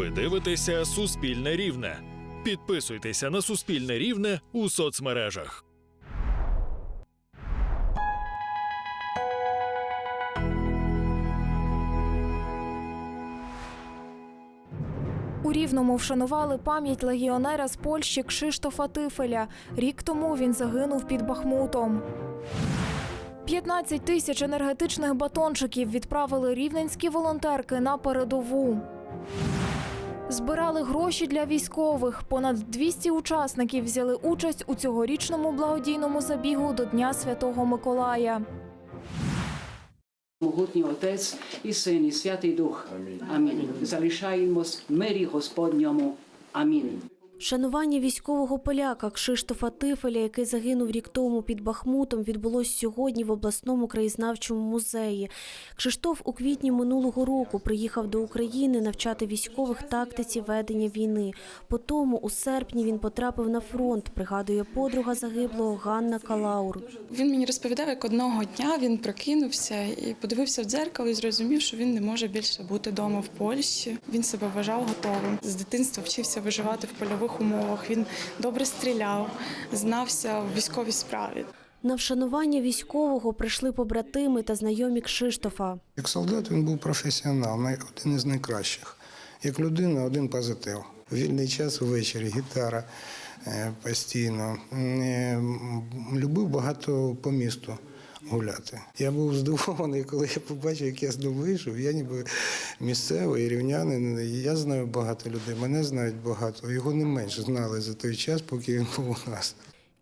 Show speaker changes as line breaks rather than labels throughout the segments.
Ви дивитеся Суспільне Рівне. Підписуйтеся на Суспільне Рівне у соцмережах.
У Рівному вшанували пам'ять легіонера з Польщі Кшиштофа Тифеля. Рік тому він загинув під Бахмутом. 15 тисяч енергетичних батончиків відправили рівненські волонтерки на передову. Збирали гроші для військових. Понад 200 учасників взяли участь у цьогорічному благодійному забігу до Дня Святого Миколая.
Могутній Отець і Син, і Святий Дух. Амінь. Залишаємось в мирі Господньому. Амінь.
Шанування військового поляка Кшиштофа Тифеля, який загинув рік тому під Бахмутом, відбулось сьогодні в обласному краєзнавчому музеї. Кшиштоф у квітні минулого року приїхав до України навчати військових тактиці ведення війни. Потому у серпні він потрапив на фронт, пригадує подруга загиблого Ганна Калаур.
Він мені розповідав, як одного дня він прокинувся і подивився в дзеркало і зрозумів, що він не може більше бути вдома в Польщі. Він себе вважав готовим. З дитинства вчився виживати в польових умовах. Він добре стріляв, знався в військовій справі.
На вшанування військового прийшли побратими та знайомі Кшиштофа.
Як солдат він був професіонал, один із найкращих. Як людина, один позитив. Вільний час ввечері, гітара е, постійно. Е, Любив багато по місту гуляти. Я був здивований, коли я побачив, як я з дому вийшов. Я ніби місцевий рівнянин. Я знаю багато людей, мене знають багато. Його не менше знали за той час, поки він був у нас.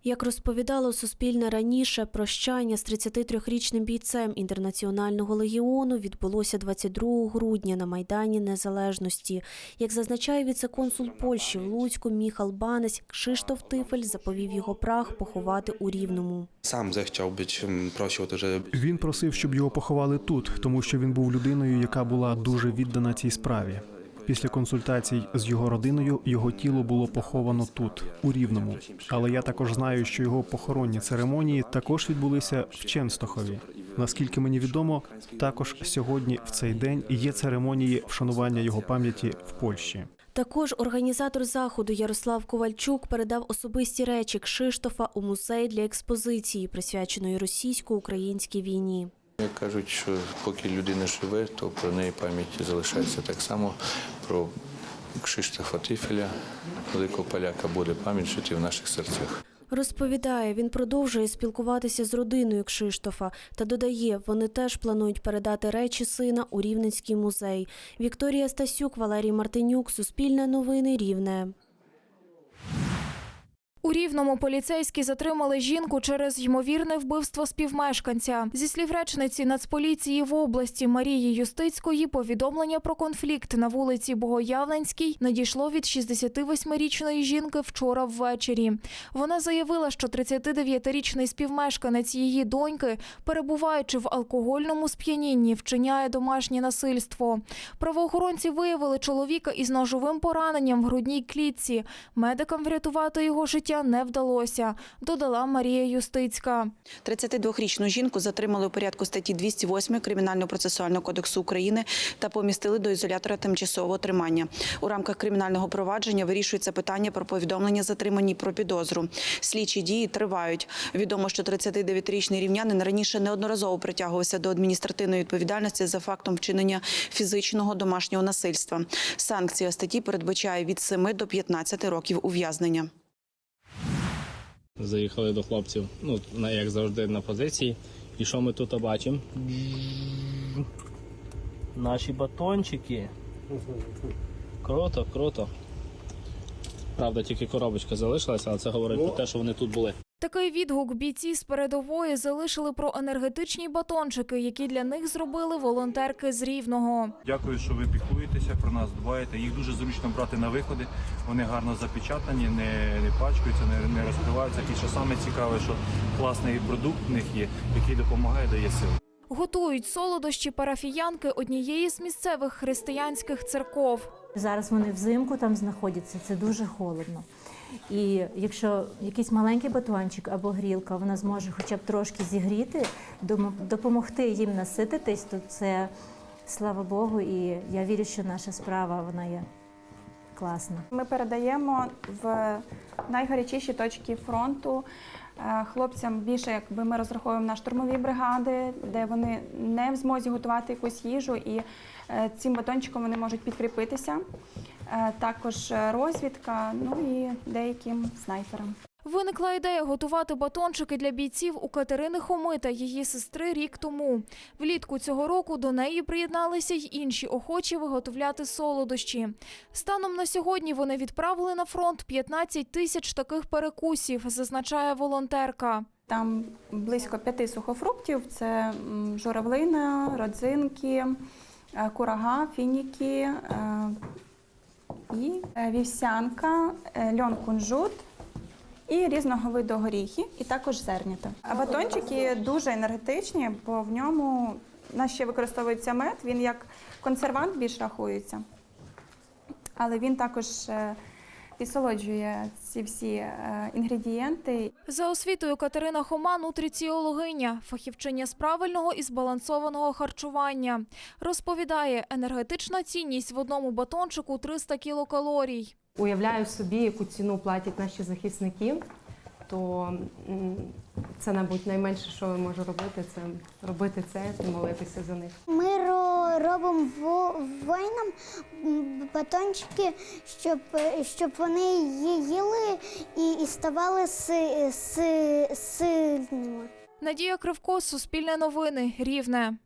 Як розповідало Суспільне раніше, прощання з 33-річним бійцем інтернаціонального легіону відбулося 22 грудня на Майдані Незалежності. Як зазначає віце-консул Польщі в Луцьку Міхал Банець, Кшиштоф Тифель заповів його прах поховати у Рівному.
Zechciał być, mm, prosił o
Він просив, щоб його поховали тут, тому що він був людиною, яка була дуже віддана цій справі. Після консультацій з його родиною його тіло було поховано тут, у Рівному. Але я також знаю, що його похоронні церемонії також відбулися в Ченстохові. Наскільки мені відомо, також сьогодні в цей день є церемонії вшанування його пам'яті в Польщі.
Також організатор заходу Ярослав Ковальчук передав особисті речі Кшиштофа у музей для експозиції, присвяченої російсько-українській війні.
Як кажуть, що поки людина живе, то про неї пам'ять залишається так само. Про Кшиштофа Тифеля, великого поляка, буде пам'ять жити в наших серцях.
Розповідає, він продовжує спілкуватися з родиною Кшиштофа та додає, вони теж планують передати речі сина у Рівненський музей. Вікторія Стасюк, Валерій Мартинюк, Суспільне новини Рівне.
У Рівному поліцейські затримали жінку через ймовірне вбивство співмешканця. Зі слів речниці Нацполіції в області Марії Юстицької, повідомлення про конфлікт на вулиці Богоявленській надійшло від 68-річної жінки вчора ввечері. Вона заявила, що 39-річний співмешканець її доньки, перебуваючи в алкогольному сп'янінні, вчиняє домашнє насильство. Правоохоронці виявили чоловіка із ножовим пораненням в грудній клітці. Медикам врятувати його життя не вдалося, додала Марія Юстицька.
32-річну жінку затримали у порядку статті 208 Кримінально-процесуального кодексу України та помістили до ізолятора тимчасового тримання. У рамках кримінального провадження вирішується питання про повідомлення затриманій про підозру. Слідчі дії тривають. Відомо, що 39-річний рівнянин раніше неодноразово притягувався до адміністративної відповідальності за фактом вчинення фізичного домашнього насильства. Санкція статті передбачає від 7 до 15 років ув'язнення.
Заїхали до хлопців, ну, як завжди, на позиції. І що ми тут бачимо? Наші батончики. Круто, круто. Правда, тільки коробочка залишилася, але це говорить про те, що вони тут були.
Такий відгук бійці з передової залишили про енергетичні батончики, які для них зробили волонтерки з Рівного.
Дякую, що ви піклуєтеся про нас, дбаєте. Їх дуже зручно брати на виходи. Вони гарно запечатані, не, не пачкаються, не, не розкриваються. І що саме цікаве, що класний продукт в них є, який допомагає, дає сил.
Готують солодощі парафіянки однієї з місцевих християнських церков.
Зараз вони взимку там знаходяться, це дуже холодно. І якщо якийсь маленький батончик або грілка, вона зможе хоча б трошки зігріти, допомогти їм насититись, то це слава Богу. І я вірю, що наша справа вона є класно.
Ми передаємо в найгарячіші точки фронту е, хлопцям більше, якби ми розраховуємо на штурмові бригади, де вони не в змозі готувати якусь їжу, і е, цим батончиком вони можуть підкріпитися. Е, Також е, розвідка, ну і деяким снайперам.
Виникла ідея готувати батончики для бійців у Катерини Хоми та її сестри рік тому. Влітку цього року до неї приєдналися й інші охочі виготовляти солодощі. Станом на сьогодні вони відправили на фронт 15 тисяч таких перекусів, зазначає волонтерка.
Там близько п'яти сухофруктів: це журавлина, родзинки, е, курага, фініки і е, вівсянка, е, льон кунжут. І різного виду горіхи, і також зернята. А батончики дуже енергетичні, бо в ньому на ще використовується мед, він як консервант більш рахується. Але він також е, підсолоджує ці всі е, інгредієнти.
За освітою Катерина Хома нутриціологиня, фахівчиня з правильного і збалансованого харчування. Розповідає, енергетична цінність в одному батончику 300 кілокалорій.
Уявляю собі, яку ціну платять наші захисники, то це, мабуть, найменше, що я можу робити, це робити це і молитися за них.
Ми робимо во- воїнам батончики, щоб, щоб вони їли і, і ставали си, си, сильними.
Надія Кривко, Суспільне новини, Рівне.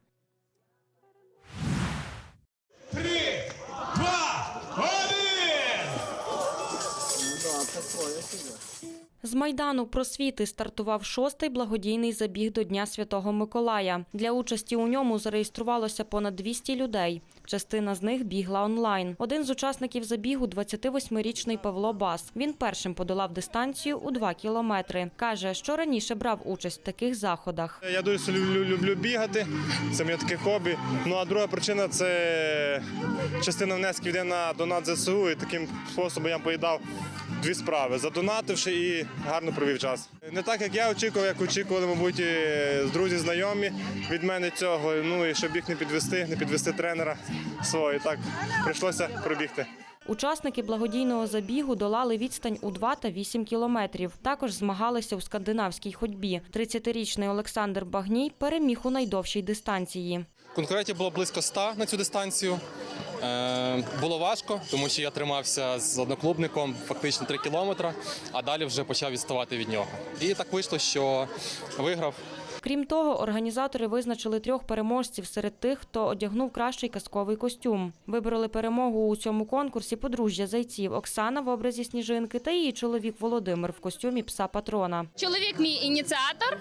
З майдану просвіти стартував шостий благодійний забіг до Дня Святого Миколая. Для участі у ньому зареєструвалося понад 200 людей. Частина з них бігла онлайн. Один з учасників забігу – 28-річний Павло Бас. Він першим подолав дистанцію у 2 кілометри. Каже, що раніше брав участь в таких заходах.
Я дуже люблю, люблю бігати, це моє таке хобі. Ну а друга причина це частина внесків йде на донат ЗСУ, і таким способом я поїдав дві справи, задонативши і гарно провів час. Не так, як я очікував, як очікували, мабуть, друзі, знайомі від мене цього. Ну і щоб їх не підвести, не підвести тренера свого. І Так прийшлося пробігти.
Учасники благодійного забігу долали відстань у 2 та 8 кілометрів. Також змагалися у скандинавській ходьбі. 30-річний Олександр Багній переміг у найдовшій дистанції.
Конкурентів було близько 100 на цю дистанцію. Е, було важко, тому що я тримався з одноклубником фактично 3 кілометри, а далі вже почав відставати від нього. І так вийшло, що виграв.
Крім того, організатори визначили трьох переможців серед тих, хто одягнув кращий казковий костюм. Вибороли перемогу у цьому конкурсі подружжя зайців Оксана в образі сніжинки та її чоловік Володимир в костюмі пса патрона.
Чоловік мій ініціатор.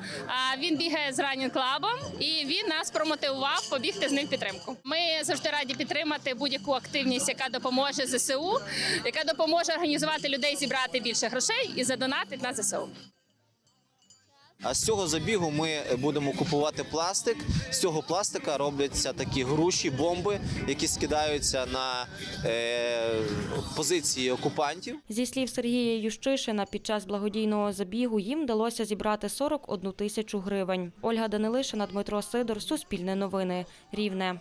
Він бігає з Running Club і він нас промотивував побігти з ним підтримку. Ми завжди раді підтримати будь-яку активність, яка допоможе ЗСУ, яка допоможе організувати людей зібрати більше грошей і задонатити на ЗСУ.
А з цього забігу ми будемо купувати пластик. З цього пластика робляться такі груші, бомби, які скидаються на е, позиції окупантів.
Зі слів Сергія Ющишина, під час благодійного забігу їм вдалося зібрати 41 тисячу гривень. Ольга Данилишина, Дмитро Сидор, Суспільне новини, Рівне.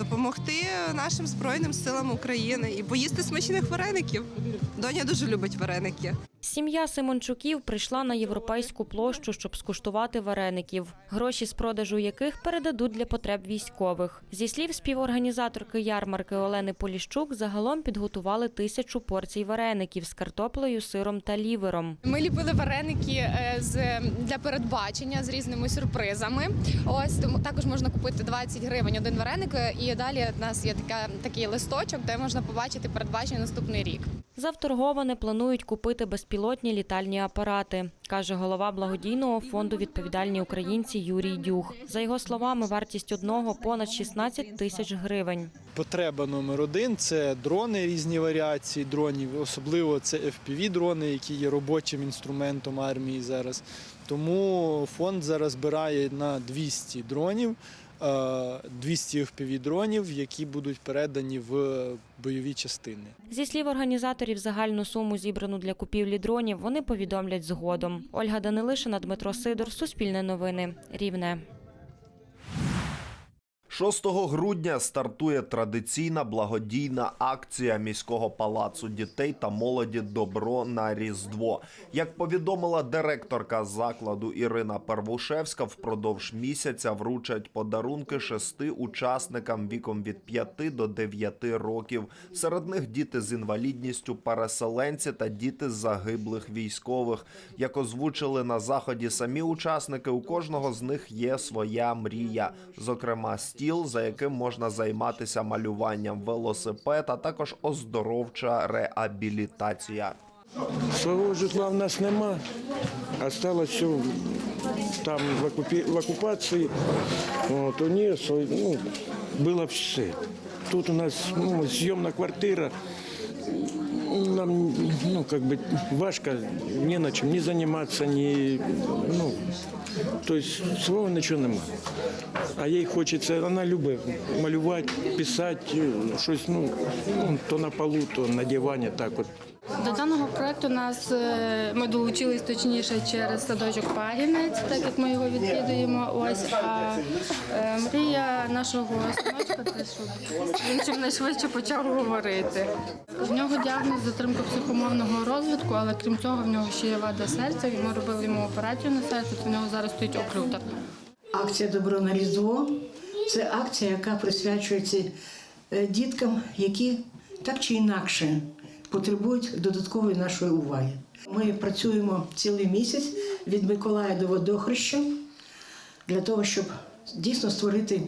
Допомогти нашим збройним силам України і поїсти смачних вареників. Доня дуже любить вареники.
Сім'я Симончуків прийшла на європейську площу, щоб скуштувати вареників, гроші з продажу яких передадуть для потреб військових. Зі слів співорганізаторки ярмарки Олени Поліщук, загалом підготували тисячу порцій вареників з картоплею, сиром та лівером.
Ми ліпили вареники е, з для передбачення з різними сюрпризами. Ось тому також можна купити 20 гривень один вареник. е, І далі у нас є така такий листочок, де можна побачити передбачення наступний рік.
За вторговане планують купити безпілотні літальні апарати, каже голова благодійного фонду Відповідальні українці Юрій Дюх. За його словами, вартість одного понад 16 тисяч гривень.
Потреба номер один це дрони, різні варіації дронів, особливо це fpv дрони, які є робочим інструментом армії зараз. Тому фонд зараз збирає на 200 дронів, 200 fpv дронів, які будуть передані в бойові частини.
Зі слів організаторів, загальну суму зібрану для купівлі дронів вони повідомлять згодом. Ольга Данилишина, Дмитро Сидор, Суспільне новини, Рівне.
6 грудня стартує традиційна благодійна акція міського палацу дітей та молоді Добро на Різдво. Як повідомила директорка закладу Ірина Первушевська, впродовж місяця вручать подарунки шести учасникам віком від 5 до 9 років. Серед них діти з інвалідністю, переселенці та діти загиблих військових. Як озвучили на заході самі учасники, у кожного з них є своя мрія, зокрема стіл, за яким можна займатися малюванням велосипед, а також оздоровча реабілітація.
Свого житла в нас нема. Осталось все там в, окупі... в окупації. От, у неї ну, було все. Тут у нас ну, зйомна квартира. Нам ну, как бы важко ні на чим ні займатися, ні, ну, тобто свого нічого нема. А їй хочеться, вона любить малювати, писати, щось, ну, ну, то на полу, то на дивані, так от.
До даного проекту нас е, ми долучились точніше через садочок Пагінець, так як ми його відвідуємо. Ось а е, мрія нашого синочка це щоб він чимнайшвидше почав говорити. В нього діагноз затримка психомовного розвитку, але крім цього в нього ще є вада серця. і Ми робили йому операцію на серце. то В нього зараз стоїть оклюдер.
Акція Добро на Різдво це акція, яка присвячується е, діткам, які так чи інакше потребують додаткової нашої уваги. Ми працюємо цілий місяць від Миколая до Водохреща для того, щоб дійсно створити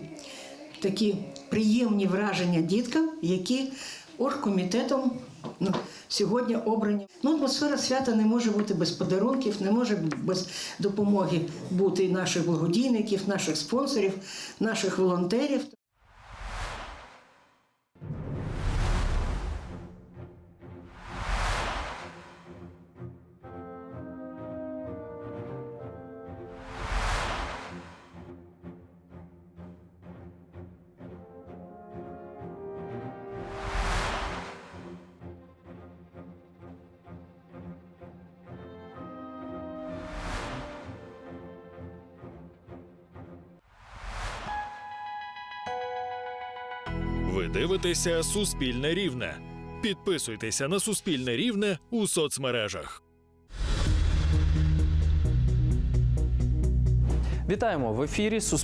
такі приємні враження діткам, які оргкомітетом ну, сьогодні обрані. Ну, атмосфера свята не може бути без подарунків, не може без допомоги бути наших благодійників, наших спонсорів, наших волонтерів.
Ви дивитеся Суспільне Рівне. Підписуйтеся на Суспільне Рівне у соцмережах.
Вітаємо в ефірі Суспільне.